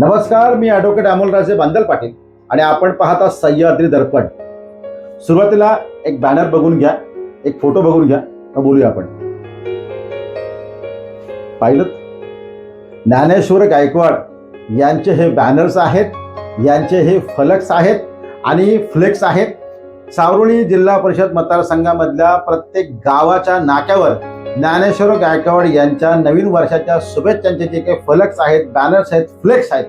नमस्कार मी ॲडव्होकेट अमोलराजे बांदल पाटील आणि आपण पाहता सह्याद्री दर्पण. सुरुवातीला एक बॅनर बघून घ्या एक फोटो बघून घ्या मग बोलूया आपण? पाहिलं ज्ञानेश्वर गायकवाड यांचे हे बॅनर्स आहेत यांचे हे फलक्स आहेत आणि फ्लेक्स आहेत. सावरुणी जिल्हा परिषद मतदारसंघामधल्या प्रत्येक गावाच्या नाक्यावर ज्ञानेश्वर गायकवाड यांच्या नवीन वर्षाच्या शुभेच्छांचे जे काही फलक्स आहेत बॅनर्स आहेत फ्लेक्स आहेत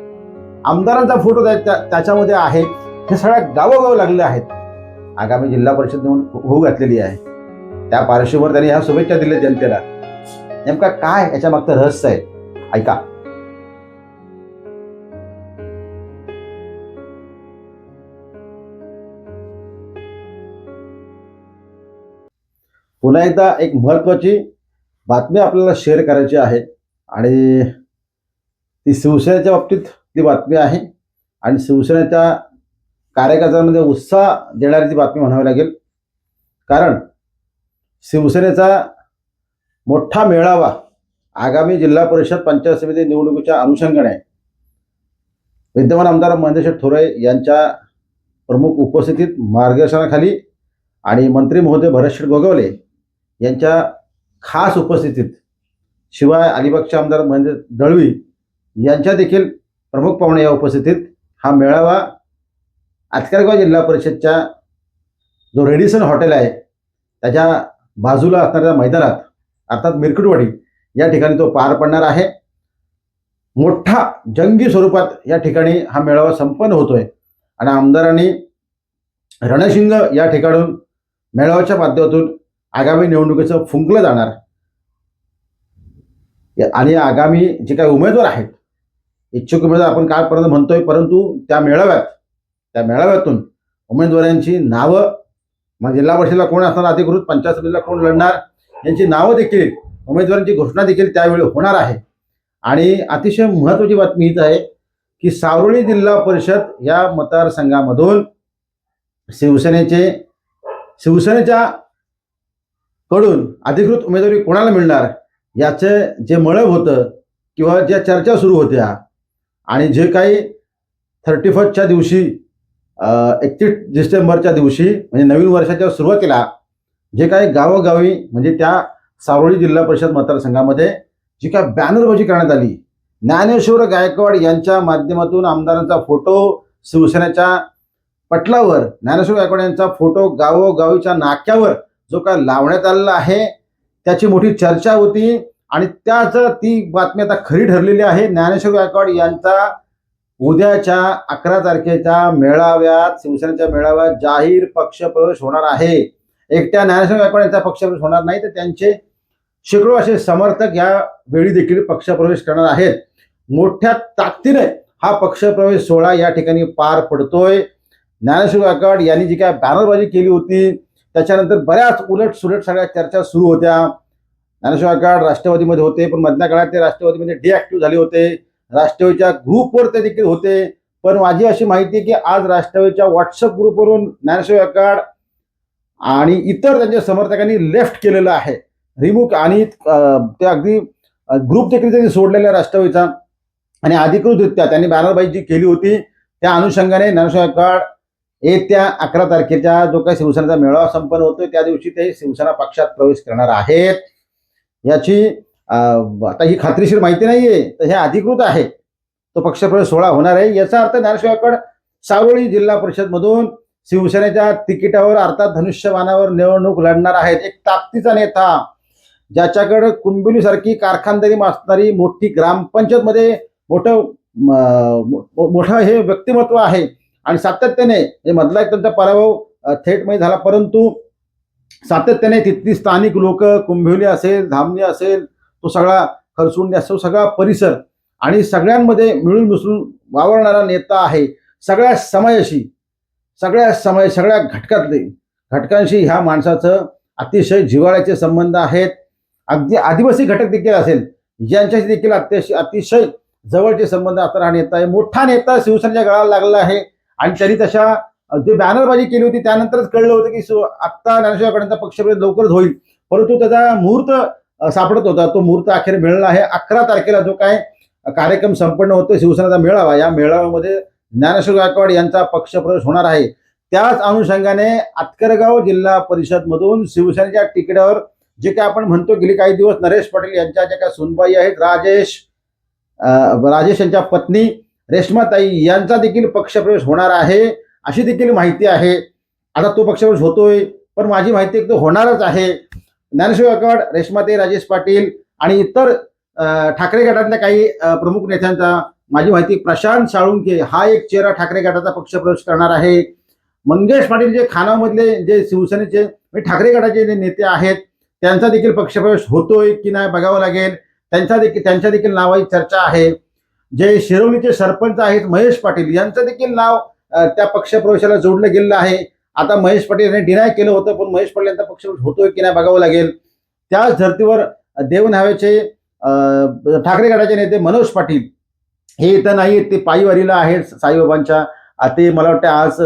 आमदारांचा फोटो त्या- त्याच्यामध्ये आहे. हे सगळ्या गावोगाव लागले आहेत. आगामी जिल्हा परिषद निवडणूक होऊ घातलेली आहे. त्या पार्श्वभूमीवर त्यांनी ह्या शुभेच्छा दिल्या जनतेला. नेमका काय याच्या मागचं रहस्य आहे? ऐका. पुन्हा एकदा एक महत्त्वाची बातमी आपल्याला शेअर करायची आहे आणि ती शिवसेनेच्या बाबतीत ती बातमी आहे आणि शिवसेनेच्या कार्यकर्त्यांमध्ये उत्साह देणारी ती बातमी म्हणावी लागेल. कारण शिवसेनेचा मोठा मेळावा आगामी जिल्हा परिषद पंचायत समिती निवडणुकीच्या अनुषंगाने विद्यमान आमदार महेंद्रशेठ थोरे यांच्या प्रमुख उपस्थितीत मार्गदर्शनाखाली आणि मंत्री महोदय भरतशेठ गोगावले यांच्या खास उपस्थितीत शिवाय अलिबागचे आमदार महेंद्र दळवी यांच्या देखील प्रमुख पाहुणे या उपस्थितीत हा मेळावा आचकारगाव जिल्हा परिषदच्या जो रेडिसन हॉटेल आहे त्याच्या बाजूला असणाऱ्या मैदानात अर्थात मिरकुटवाडी या ठिकाणी तो पार पडणार आहे. मोठा जंगी स्वरूपात या ठिकाणी हा मेळावा संपन्न होतोय. आणि आमदारांनी रणशिंग या ठिकाणून मेळाव्याच्या माध्यमातून आगामी निवडणुकीचं फुंकलं जाणार. आणि आगामी जे काही उमेदवार आहेत इच्छुक उमेदवार आपण कालपर्यंत म्हणतोय परंतु त्या मेळाव्यात त्या मेळाव्यातून उमेदवारांची नावं मग जिल्हा परिषदेला कोण असणार अधिकृत पंचायत समितीला कोण लढणार यांची नावं देखील उमेदवारांची घोषणा देखील त्यावेळी होणार आहे. आणि अतिशय महत्त्वाची बातमी हीच आहे की सावरोळी जिल्हा परिषद या मतदारसंघामधून शिवसेनेचे शिवसेनेच्या कडून अधिकृत उमेदवारी कोणाला मिळणार? याचं जे मळब होतं किंवा ज्या चर्चा सुरू होत्या आणि जे काही थर्टी फर्स्टच्या दिवशी एकतीस डिसेंबरच्या दिवशी म्हणजे नवीन वर्षाच्या सुरुवातीला जे काही गावोगावी म्हणजे त्या सावळी जिल्हा परिषद मतदारसंघामध्ये जी काय बॅनरबाजी करण्यात आली ज्ञानेश्वर गायकवाड यांच्या माध्यमातून आमदारांचा फोटो शिवसेनेच्या पटलावर ज्ञानेश्वर गायकवाड यांचा फोटो गावोगावीच्या नाक्यावर जो काय लावण्यात आलेला आहे त्याची मोठी चर्चा होती आणि त्याच ती बातमी आता खरी ठरलेली आहे. ज्ञानेश्वर गायकवाड यांचा उद्याच्या अकरा तारखेच्या मेळाव्यात शिवसेनेच्या मेळाव्यात जाहीर पक्षप्रवेश होणार आहे. एकट्या ज्ञानेश्वर गायकवाड यांचा पक्षप्रवेश होणार नाही तर त्यांचे शेकडो असे समर्थक या वेळी देखील पक्षप्रवेश करणार आहेत. मोठ्या ताकदीने हा पक्षप्रवेश सोहळा या ठिकाणी पार पडतोय. ज्ञानेश्वर गायकवाड यांनी जी काय बॅनरबाजी केली होती त्याच्यानंतर बऱ्याच उलट सुलट सगळ्या चर्चा सुरू होत्या. ज्ञानेश्वर गायकवाड राष्ट्रवादीमध्ये होते पण मधल्या काळात ते राष्ट्रवादीमध्ये डिॲक्टिव्ह झाले होते. राष्ट्रवादीच्या ग्रुपवर ते देखील होते. पण माझी अशी माहिती आहे की आज राष्ट्रवादीच्या व्हॉट्सअप ग्रुपवरून ज्ञानेश्वर गायकवाड आणि इतर त्यांच्या समर्थकांनी लेफ्ट केलेलं आहे. रिमुख आणि ते अगदी ग्रुप देखील त्यांनी सोडलेला राष्ट्रवादीचा. आणि अधिकृतरित्या त्यांनी बॅनरबाजी जी केली होती. त्या अनुषंगाने ज्ञानेश्वर गायकवाड येत्या अकरा तारखेच्या जो काही शिवसेनेचा मेळावा संपन्न होतोय त्या दिवशी ते शिवसेना पक्षात प्रवेश करणार आहेत. याची आता ही खात्रीशीर माहिती नाहीये तर हे अधिकृत आहे. तो पक्षप्रवेश सोहळा होणार आहे. याचा अर्थ ज्ञानेश्वर सावळी जिल्हा परिषद मधून शिवसेनेच्या तिकिटावर अर्थात धनुष्यबाणावर निवडणूक लढणार आहेत. एक ताकदीचा नेता ज्याच्याकडे कुंबिलीसारखी कारखानदारी असणारी मोठी ग्रामपंचायत मध्ये मोठं मोठं हे व्यक्तिमत्व आहे. आणि सातत्याने हे मधला एक त्यांचा पराभव थेटमध्ये झाला. परंतु सातत्याने तिथली स्थानिक लोक कुंभिवली असेल धामणी असेल तो सगळा खरसुंडी असेल सगळा परिसर आणि सगळ्यांमध्ये मिळून मिसळून वावरणारा नेता आहे. सगळ्या समाजाशी सगळ्या समाज सगळ्या घटकातले घटकांशी ह्या माणसाचं अतिशय जिव्हाळ्याचे संबंध आहेत. अगदी आदिवासी घटक देखील असेल यांच्याशी देखील अतिशय अतिशय जवळचे संबंध आता हा नेता आहे. मोठा नेता शिवसेनेच्या गळाला लागला आहे. आणि त्यांनी तशा जे बॅनरबाजी केली होती त्यानंतरच कळलं होतं की आत्ता ज्ञानेश्वर ज्ञानेश्वरांचा पक्षप्रवेश लवकरच होईल. परंतु त्याचा मुहूर्त सापडत होता. तो मुहूर्त अखेर मिळला आहे. अकरा तारखेला जो काय कार्यक्रम संपन्न होतो शिवसेनेचा मेळावा या मेळाव्यामध्ये ज्ञानेश्वर गायकवाड यांचा पक्षप्रवेश होणार आहे. त्याच अनुषंगाने आतकरगाव जिल्हा परिषदमधून शिवसेनेच्या तिकिटावर जे काय आपण म्हणतो गेली काही दिवस नरेश पटेल यांच्या ज्या काय सुनबाई आहेत राजेश राजेश यांच्या पत्नी रेश्माताई यांचा देखील पक्षप्रवेश होणार आहे अशी देखील माहिती आहे. आता तो पक्षप्रवेश होतोय पण माझी माहिती एक तो होणारच आहे. ज्ञानेश्वर गायकवाड रेश्माताई राजेश पाटील आणि इतर ठाकरे गटातल्या काही प्रमुख नेत्यांचा माझी माहिती प्रशांत साळुंके हा एक चेहरा ठाकरे गटाचा पक्षप्रवेश करणार आहे. मंगेश पाटील जे खानामधले जे शिवसेनेचे म्हणजे ठाकरे गटाचे जे नेते आहेत त्यांचा देखील पक्षप्रवेश होतोय की नाही बघावं लागेल. त्यांचा देखील त्यांच्या देखील नावाची चर्चा आहे. जे शिरवलीचे सरपंच आहेत महेश पाटील यांचं देखील नाव त्या पक्षप्रवेशाला जोडलं गेलेलं आहे. आता महेश पाटील यांनी डिनाय केलं होतं पण महेश पाटील यांचा पक्षप्रवेश होतोय की नाही बघावं लागेल. त्याच धर्तीवर देवनाव्याचे ठाकरे गटाचे नेते मनोज पाटील हे इथं नाही ते पायीवारीला आहेत साईबाबांच्या ते मला वाटतं आज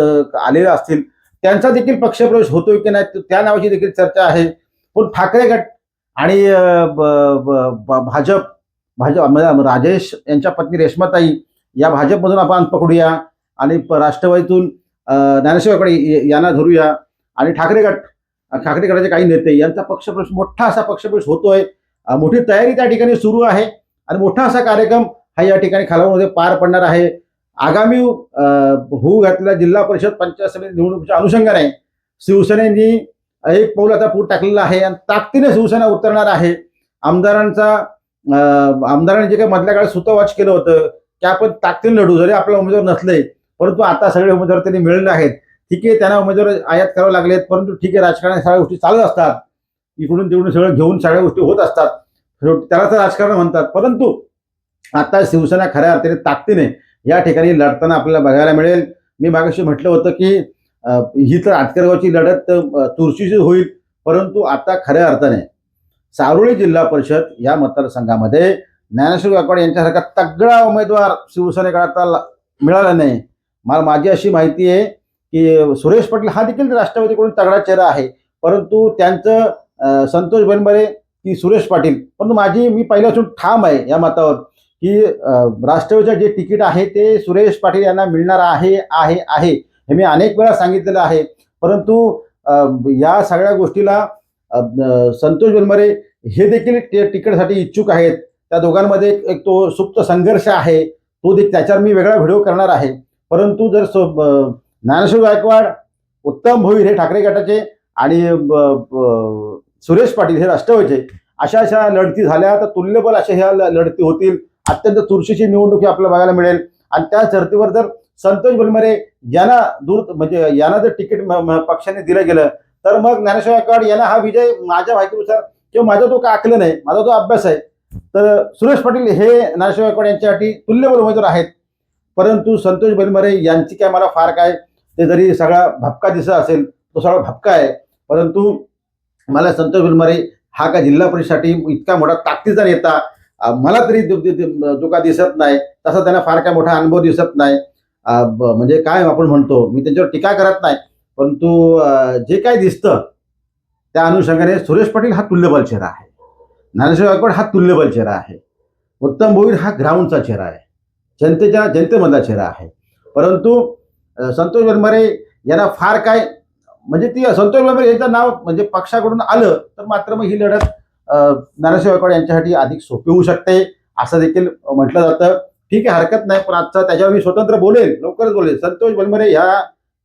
आलेले असतील. त्यांचा देखील पक्षप्रवेश होतोय की नाही त्या नावाची देखील चर्चा आहे. पण ठाकरे गट आणि भाजप भाजप राजेश यांच्या पत्नी रेश्माताई या भाजपमधून आपण पकडूया. आणि राष्ट्रवादीतून ज्ञानेश्वरकडे यांना धरूया. आणि ठाकरे गट ठाकरे गटाचे काही नेते यांचा पक्षप्रवेश मोठा असा पक्षप्रवेश होतोय. मोठी तयारी त्या ठिकाणी सुरू आहे. आणि मोठा असा कार्यक्रम हा या ठिकाणी खालावमध्ये पार पडणार आहे. आगामी होऊ घातलेल्या जिल्हा परिषद पंचायत समिती निवडणुकीच्या अनुषंगाने शिवसेनेनी एक पाऊल आता पूर टाकलेला आहे. आणि ताकदीने शिवसेना उतरणार आहे. आमदारांचा आमदारांनी जे काही मधल्या काळात सुतवाच केलं होतं की आपण ताकदीने लढू जरी आपला उमेदवार नसले परंतु आता सगळे उमेदवार त्यांनी मिळले आहेत. ठीक आहे त्यांना उमेदवार आयात करावे लागलेत परंतु ठीक आहे राजकारणात सगळ्या गोष्टी चालत असतात. इकडून तिकडून सगळं घेऊन सगळ्या गोष्टी होत असतात. त्याला तर राजकारण म्हणतात. परंतु आता शिवसेना खऱ्या अर्थाने ताकदीने या ठिकाणी लढताना आपल्याला बघायला मिळेल. मी मागाशी म्हटलं होतं की ही तर आटकरगावची लढत अं, होईल. परंतु आता खऱ्या अर्थाने सारोळी जिल्हा परिषद या मतदारसंघामध्ये ज्ञानेश्वर गायकवाड यांच्यासारखा तगडा उमेदवार शिवसेनेकडे आता मिळाला नाही. मला माझी अशी माहिती आहे की सुरेश पाटील हा देखील राष्ट्रवादीकडून तगडा चेहरा आहे. परंतु त्यांचं संतोष बनबरे की सुरेश पाटील. परंतु माझी मी पहिल्यापासून ठाम आहे या मतावर की राष्ट्रवादीचं जे तिकीट आहे ते सुरेश पाटील यांना मिळणार आहे आहे आहे हे मी अनेक वेळा सांगितलेलं आहे. परंतु या सगळ्या गोष्टीला संतोष बनमरे हे देखील तिकीटसाठी इच्छुक आहेत. त्या दोघांमध्ये एक तो सुप्त संघर्ष आहे. तो देखील त्याच्यावर मी वेगळा व्हिडिओ करणार आहे. परंतु जर स ब- ज्ञानेश्वर गायकवाड उत्तम भोईर हे ठाकरे गटाचे आणि ब- सुरेश पाटील हे राष्ट्रवादीचे अशा अशा लढती झाल्या तर तुल्यबल अशा ह्या ल- लढती होतील. अत्यंत चुरशीची निवडणूक ही आपल्याला बघायला मिळेल. आणि त्या धर्तीवर जर संतोष बनमरे यांना दूर म्हणजे यांना जर तिकीट म- पक्षाने दिलं गेलं तर मग ज्ञानेश्वर गायकवाड यांना हा विजय माझ्या माहितीनुसार किंवा माझा तो काय आकलन आहे माझा तो अभ्यास आहे. तर सुरेश पाटील हे ज्ञानेश्वर गायकवाड यांच्यासाठी तुल्यबल उमेदवार आहेत. परंतु संतोष बेलमरे यांची काय मला फार काय ते जरी सगळा भपका दिसत असेल तो सगळा भपका आहे. परंतु मला संतोष बेलमरे हा का जिल्हा परिषदेसाठी इतका मोठा ताकदीचा नेता मला तरी दु- का दिसत नाही. तसा त्यांना फार काय मोठा अनुभव दिसत नाही. म्हणजे काय आपण म्हणतो मी त्यांच्यावर टीका करत नाही. परंतु जे काय दिसतं त्या अनुषंगाने सुरेश पाटील हा तुल्यबल चेहरा आहे. ज्ञानेश्वर गायकवाड हा तुल्यबल चेहरा आहे. उत्तम भोईर हा ग्राउंडचा चेहरा आहे. जनतेच्या जनतेमधला चेहरा आहे. परंतु संतोष बनमरे यांना फार काय म्हणजे ती संतोष बनमरे यांचं नाव म्हणजे पक्षाकडून आलं तर मात्र मग ही लढत ज्ञानेश्वर गायकवाड यांच्यासाठी अधिक सोपी होऊ शकते असं देखील म्हटलं जातं. ठीक आहे हरकत नाही पण आजचा त्याच्यावर मी स्वतंत्र बोलेल लवकरच बोलेल. संतोष बनमरे ह्या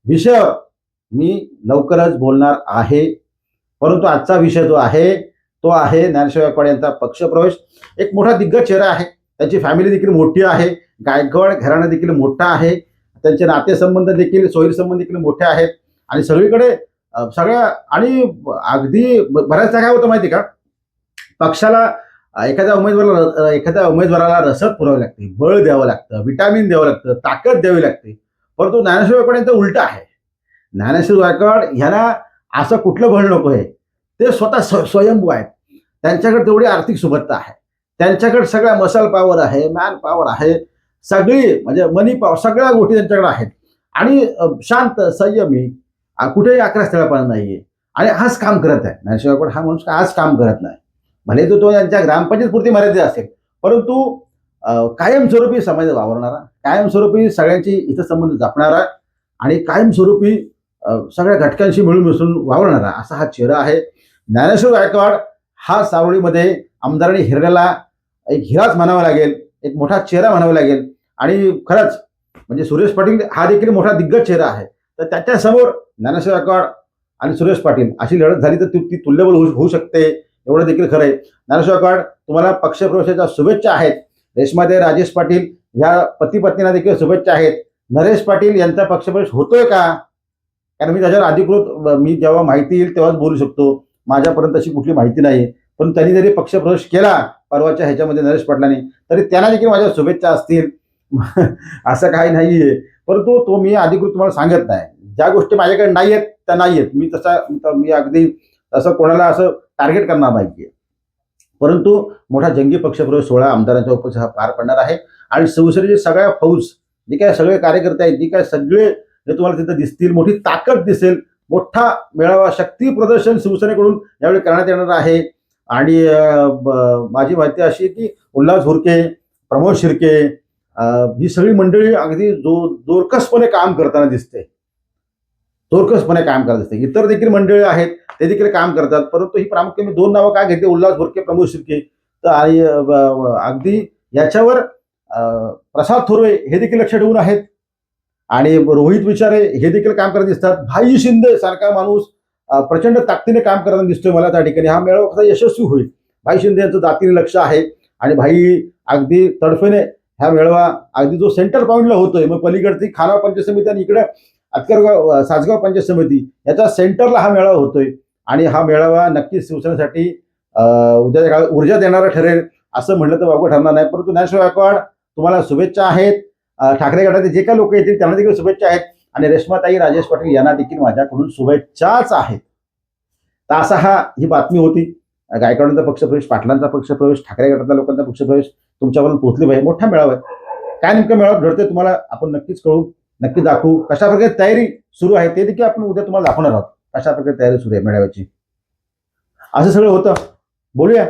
विषयावर मी लवकरच बोलणार आहे. परंतु आजचा विषय जो आहे तो आहे ज्ञानशिवाय गायकवाड यांचा पक्षप्रवेश. एक मोठा दिग्गज चेहरा आहे. त्यांची फॅमिली देखील मोठी आहे. गायकवाड घराणा देखील मोठा आहे. त्यांचे नातेसंबंध देखील सोयी संबंध देखील मोठे आहेत. आणि सगळीकडे सगळ्या आणि अगदी ब- बऱ्याचदा काय होतं माहिती का? पक्षाला एखाद्या उमेदवाराला एखाद्या उमेदवाराला रसद पुरावी लागते. बळ द्यावं लागतं. विटामिन द्यावं लागतं. ताकद द्यावी लागते. परंतु ज्ञानेश्वर गायकवाड यांचं उलट आहे. ज्ञानेश्वर गायकवाड ह्याला असं कुठलं भळ नको आहे ते स्वतः स्व स्वयंभू आहेत. त्यांच्याकडे तेवढी आर्थिक सुबत्ता आहे. त्यांच्याकडे सगळ्या मसाल पॉवर आहे मॅन पॉवर आहे. सगळी म्हणजे मनी पॉवर सगळ्या गोष्टी त्यांच्याकडे आहेत. आणि शांत संयमी कुठेही अकरा स्थळापणा नाहीये. आणि आज काम करत आहे. ज्ञानेश्वर गायकवाड हा माणूस आज काम करत नाही. भले तो तो यांच्या ग्रामपंचायत पुरती मर्यादित असेल. परंतु कायमस्वरूपी समाज वावरणारा कायमस्वरूपी सगळ्यांची इथं संबंध जपणारा आणि कायमस्वरूपी सगळ्या घटकांशी मिळून मिसळून वावरणारा असा हा चेहरा आहे. ज्ञानेश्वर गायकवाड हा सावळीमध्ये आमदारांनी हिरलेला एक हिराच म्हणावा लागेल एक मोठा चेहरा म्हणावा लागेल आणि खरंच म्हणजे सुरेश पाटील हा देखील मोठा दिग्गज चेहरा आहे. तर त्याच्यासमोर ज्ञानेश्वर गायकवाड आणि सुरेश पाटील अशी लढत झाली तर ती तुल्यबल होऊ होऊ शकते एवढं देखील खरं आहे. ज्ञानेश्वर गायकवाड तुम्हाला पक्षप्रवेशाच्या शुभेच्छा आहेत. रेशमादे राजेश पाटील ह्या पती पत्नीला देखील शुभेच्छा आहेत. नरेश पाटील यांचा पक्षप्रवेश होतोय का? कारण मी त्याच्यावर अधिकृत मी जेव्हा माहिती येईल तेव्हाच बोलू शकतो. माझ्यापर्यंत अशी कुठली माहिती नाही पण त्यांनी जरी पक्षप्रवेश केला परवाच्या ह्याच्यामध्ये नरेश पाटलांनी तरी त्यांना देखील माझ्या शुभेच्छा असतील. असं काही नाही आहे परंतु तो मी अधिकृत तुम्हाला सांगत नाही. ज्या गोष्टी माझ्याकडे नाही आहेत त्या नाही आहेत मी तसा मी अगदी असं कोणाला असं टार्गेट करणार नाहीये. परंतु मोठा जंगी पक्षप्रवेश सोहळा आमदारांच्या उपस्थित हा पार पडणार आहे. आणि शिवसेनेचे सगळ्या फौज जे काय सगळे कार्यकर्ते आहेत जे काय सगळे जे तुम्हाला तिथं दिसतील मोठी ताकद दिसेल. मोठा मेळावा शक्ती प्रदर्शन शिवसेनेकडून यावेळी करण्यात येणार आहे. आणि माझी माहिती अशी आहे की उल्हास झुरके प्रमोद शिर्के ही सगळी मंडळी अगदी जो जोरकसपणे काम करताना दिसते. जोरकसपणे काम करत दिसते. इतर देखील मंडळी आहेत ते देखील काम करतात. परंतु ही प्रामुख्याने दोन नावं काय घेते उल्हास भोरके प्रमोद शिर्के. तर आणि अगदी याच्यावर प्रसाद थोरवे हे देखील लक्ष ठेवून आहेत. आणि रोहित विचारे हे देखील काम करत दिसतात. भाई शिंदे सारखा माणूस प्रचंड ताकदीने काम करताना दिसतोय मला त्या ठिकाणी. हा मेळावा कसा यशस्वी होईल? भाई शिंदे यांचं जातीने लक्ष आहे आणि भाई अगदी तडफेने हा मेळावा अगदी जो सेंटर पॉईंटला होतोय मग पलीकडची खानाव पंचायत समिती आणि इकडे अतकरगाव सासगाव पंचायत समिती याच्या सेंटरला हा मेळावा होतोय. आणि हा मेळावा नक्कीच शिवसेनेसाठी उद्याच्या काळात ऊर्जा देणारा ठरेल असं म्हटलं तर वावगं ठरणार नाही. परंतु नॅशनल गायकवाड तुम्हाला शुभेच्छा आहेत. ठाकरे गटाचे जे काही लोक येतील त्यांना देखील शुभेच्छा आहेत. आणि रेश्माताई राजेश पाटील यांना देखील माझ्याकडून शुभेच्छाच आहेत. तर असा हा ही बातमी होती. गायकवाडांचा पक्षप्रवेश पाटलांचा पक्षप्रवेश ठाकरे गटातल्या लोकांचा पक्षप्रवेश तुमच्यापर्यंत पोहोचली पाहिजे मोठा मेळावा आहे. काय नेमकं मेळावा घडतोय तुम्हाला आपण नक्कीच कळू नक्की दाखवू. कशा प्रकारे तयारी सुरू आहे ते देखील आपण उद्या तुम्हाला दाखवणार आहोत. कशा प्रकारे तयारी सुरू आहे मेळाव्याची. असं सगळं होतं. बोलूया.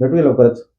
भेटूया लवकरच.